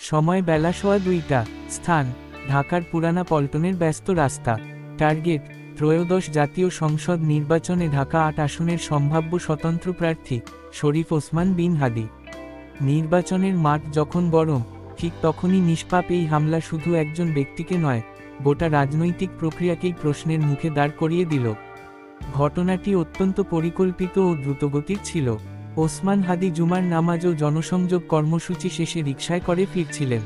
সময় বেলা সোয়া দুইটা, স্থান, ঢাকার পুরানা পল্টনের ব্যস্ত রাস্তা, টার্গেট, ত্রয়োদশ জাতীয় সংসদ নির্বাচনে ঢাকা আট আসনের সম্ভাব্য স্বতন্ত্র প্রার্থী, শরীফ ওসমান বিন হাদি। নির্বাচনের মাঠ যখন গরম, ঠিক তখনই নিষ্পাপ এই হামলা শুধু একজন ব্যক্তিকে নয়, গোটা রাজনৈতিক প্রক্রিয়াকেই প্রশ্নের মুখে দাঁড় করিয়ে দিল। ঘটনাটি অত্যন্ত পরিকল্পিত ও দ্রুতগতির ছিল। ওসমান হাদি জুমার নামাজ ও জনসংযোগ কর্মসূচি শেষে রিকশায় করে ফিরছিলেন।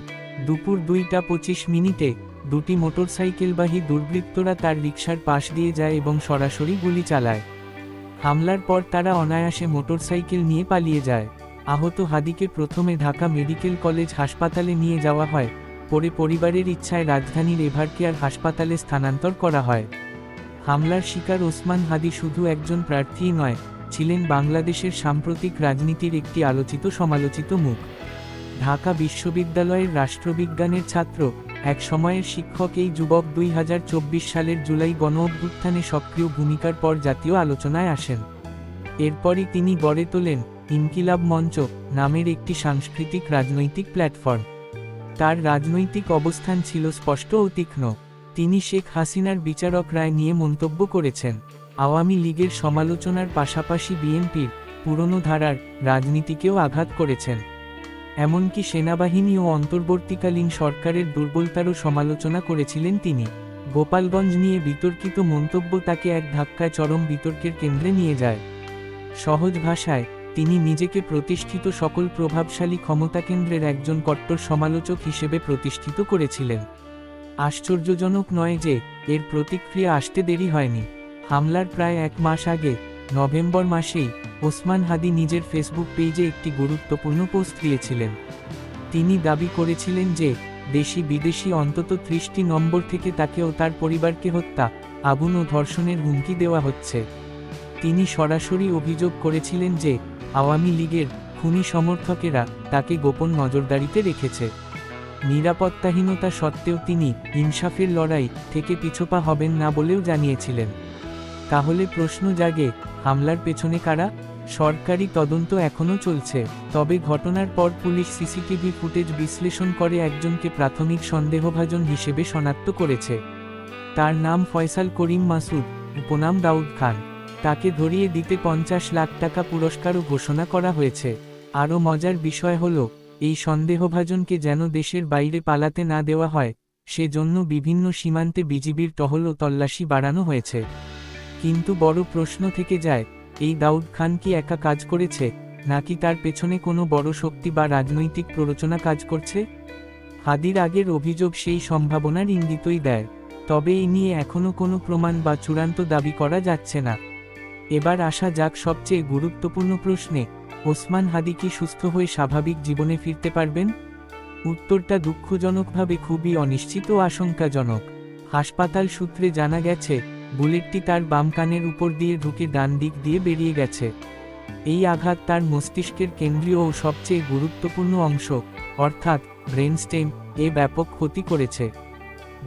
দুপুর দুইটা পঁচিশ মিনিটে দুটি মোটরসাইকেলবাহী দুর্বৃত্তরা তার রিকশার পাশ দিয়ে যায় এবং সরাসরি গুলি চালায়। হামলার পর তারা অনায়াসে মোটরসাইকেল নিয়ে পালিয়ে যায়। আহত হাদিকে প্রথমে ঢাকা মেডিকেল কলেজ হাসপাতালে নিয়ে যাওয়া হয়, পরে পরিবারের ইচ্ছায় রাজধানীর এভারকেয়ার হাসপাতালে স্থানান্তর করা হয়। হামলার শিকার ওসমান হাদি শুধু একজন প্রার্থীই নয়, ছিলেন বাংলাদেশের সাম্প্রতিক রাজনীতির একটি আলোচিত সমালোচিত মুখ। ঢাকা বিশ্ববিদ্যালয়ের রাষ্ট্রবিজ্ঞানের ছাত্র, এক সময়ের শিক্ষক এই যুবক দুই হাজার চব্বিশ সালের জুলাই গণ অভ্যুত্থানে সক্রিয় ভূমিকার পর জাতীয় আলোচনায় আসেন। এরপরই তিনি গড়ে তোলেন ইনকিলাব মঞ্চ নামের একটি সাংস্কৃতিক রাজনৈতিক প্ল্যাটফর্ম। তার রাজনৈতিক অবস্থান ছিল স্পষ্ট ও তীক্ষ্ণ। তিনি শেখ হাসিনার বিচারক রায় নিয়ে মন্তব্য করেছেন। আওয়ামী লীগের সমালোচনার পাশাপাশি বিএনপির পুরনো ধারার রাজনীতিকেও আঘাত করেছেন। এমনকি সেনাবাহিনী ও অন্তর্বর্তীকালীন সরকারের দুর্বলতারও সমালোচনা করেছিলেন তিনি। গোপালগঞ্জ নিয়ে বিতর্কিত মন্তব্য তাকে এক ধাক্কায় চরম বিতর্কের কেন্দ্রে নিয়ে যায়। সহজ ভাষায়, তিনি নিজেকে প্রতিষ্ঠিত সকল প্রভাবশালী ক্ষমতাকেন্দ্রের একজন কট্টর সমালোচক হিসেবে প্রতিষ্ঠিত করেছিলেন। আশ্চর্যজনক নয় যে, এর প্রতিক্রিয়া আসতে দেরি হয়নি। হামলার প্রায় এক মাস আগে, নভেম্বর মাসেই, ওসমান হাদি নিজের ফেসবুক পেজে একটি গুরুত্বপূর্ণ পোস্ট দিয়েছিলেন। তিনি দাবি করেছিলেন যে, দেশি বিদেশি অন্তত ত্রিশটি নম্বর থেকে তাকে ও তার পরিবারকে হত্যা, আগুন ও ধর্ষণের হুমকি দেওয়া হচ্ছে। তিনি সরাসরি অভিযোগ করেছিলেন যে, আওয়ামী লীগের খুনি সমর্থকেরা তাকে গোপন নজরদারিতে রেখেছে। নিরাপত্তাহীনতা সত্ত্বেও তিনি ইনসাফের লড়াই থেকে পিছপা হবেন না বলেও জানিয়েছিলেন। তাহলে প্রশ্ন জাগে, হামলার পেছনে কারা? সরকারি তদন্ত এখনও চলছে, তবে ঘটনার পর পুলিশ সিসিটিভি ফুটেজ বিশ্লেষণ করে একজনকে প্রাথমিক সন্দেহভাজন হিসেবে শনাক্ত করেছে। তার নাম ফয়সাল করিম মাসুদ, উপনাম দাউদ খান। তাকে ধরিয়ে দিতে পঞ্চাশ লাখ টাকা পুরস্কারও ঘোষণা করা হয়েছে। আরও মজার বিষয় হল এই সন্দেহভাজনকে যেন দেশের বাইরে পালাতে না দেওয়া হয়, সেজন্য বিভিন্ন সীমান্তে বিজিবির টহল ও তল্লাশি বাড়ানো হয়েছে। কিন্তু বড় প্রশ্ন থেকে যায়, এই দাউদ খান কি একা কাজ করেছে, নাকি তার পেছনে কোনো বড় শক্তি বা রাজনৈতিক প্ররোচনা কাজ করছে? হাদির আগের অভিযোগ সেই সম্ভাবনার ইঙ্গিতই দেয়, তবে এই নিয়ে এখনও কোনো প্রমাণ বা চূড়ান্ত দাবি করা যাচ্ছে না। এবার আসা যাক সবচেয়ে গুরুত্বপূর্ণ প্রশ্নে ওসমান হাদি কি সুস্থ হয়ে স্বাভাবিক জীবনে ফিরতে পারবেন? উত্তরটা দুঃখজনকভাবে খুবই অনিশ্চিত ও আশঙ্কাজনক। হাসপাতাল সূত্রে জানা গেছে, বুলেটটি তার বাম কানের উপর দিয়ে ঢুকে ডান দিক দিয়ে বেরিয়ে গেছে। এই আঘাত তার মস্তিষ্কের কেন্দ্রীয় ও সবচেয়ে গুরুত্বপূর্ণ অংশ, অর্থাৎ ব্রেনস্টেম, এ ব্যাপক ক্ষতি করেছে।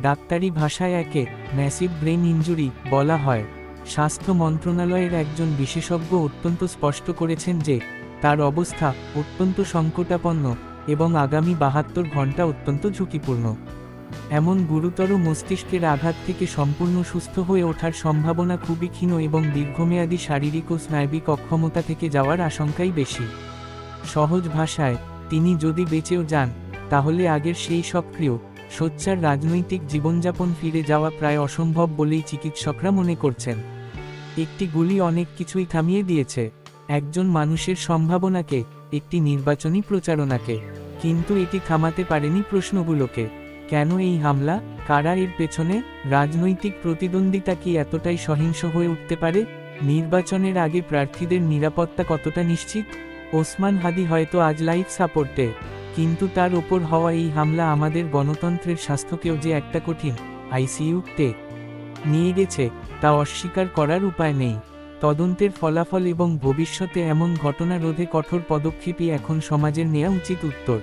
ডাক্তারি ভাষায় একে ম্যাসিভ ব্রেন ইঞ্জুরি বলা হয়। স্বাস্থ্য মন্ত্রণালয়ের একজন বিশেষজ্ঞ অত্যন্ত স্পষ্ট করেছেন যে তার অবস্থা অত্যন্ত সংকটাপন্ন এবং আগামী বাহাত্তর ঘণ্টা অত্যন্ত ঝুঁকিপূর্ণ। এমন গুরুতর মস্তিষ্কের আঘাত থেকে সম্পূর্ণ সুস্থ হয়ে ওঠার সম্ভাবনা খুবই ক্ষীণ এবং দীর্ঘমেয়াদী শারীরিক ও স্নায়বিক অক্ষমতা থেকে যাওয়ার আশঙ্কাই বেশি। সহজ ভাষায়, তিনি যদি বেঁচেও যান, তাহলে আগের সেই সক্রিয়, সোচ্চার রাজনৈতিক জীবনযাপন ফিরে যাওয়া প্রায় অসম্ভব বলেই চিকিৎসকরা মনে করছেন। একটি গুলি অনেক কিছুই থামিয়ে দিয়েছে। একজন মানুষের সম্ভাবনাকে, একটি নির্বাচনী প্রচারণাকে। কিন্তু এটি থামাতে পারেনি প্রশ্নগুলোকে। কেন এই হামলা? কারা এর পেছনে? রাজনৈতিক প্রতিদ্বন্দ্বিতা কি এতটাই সহিংস হয়ে উঠতে পারে? নির্বাচনের আগে প্রার্থীদের নিরাপত্তা কতটা নিশ্চিত? ওসমান হাদি হয়তো আজ লাইফ সাপোর্টে। কিন্তু তার ওপর হওয়া এই হামলা আমাদের গণতন্ত্রের স্বাস্থ্যকেও যে একটা কঠিন আইসিইউতে নিয়ে গেছে, তা অস্বীকার করার উপায় নেই। তদন্তের ফলাফল এবং ভবিষ্যতে এমন ঘটনা রোধে কঠোর পদক্ষেপই এখন সমাজের নেওয়া উচিত উত্তর।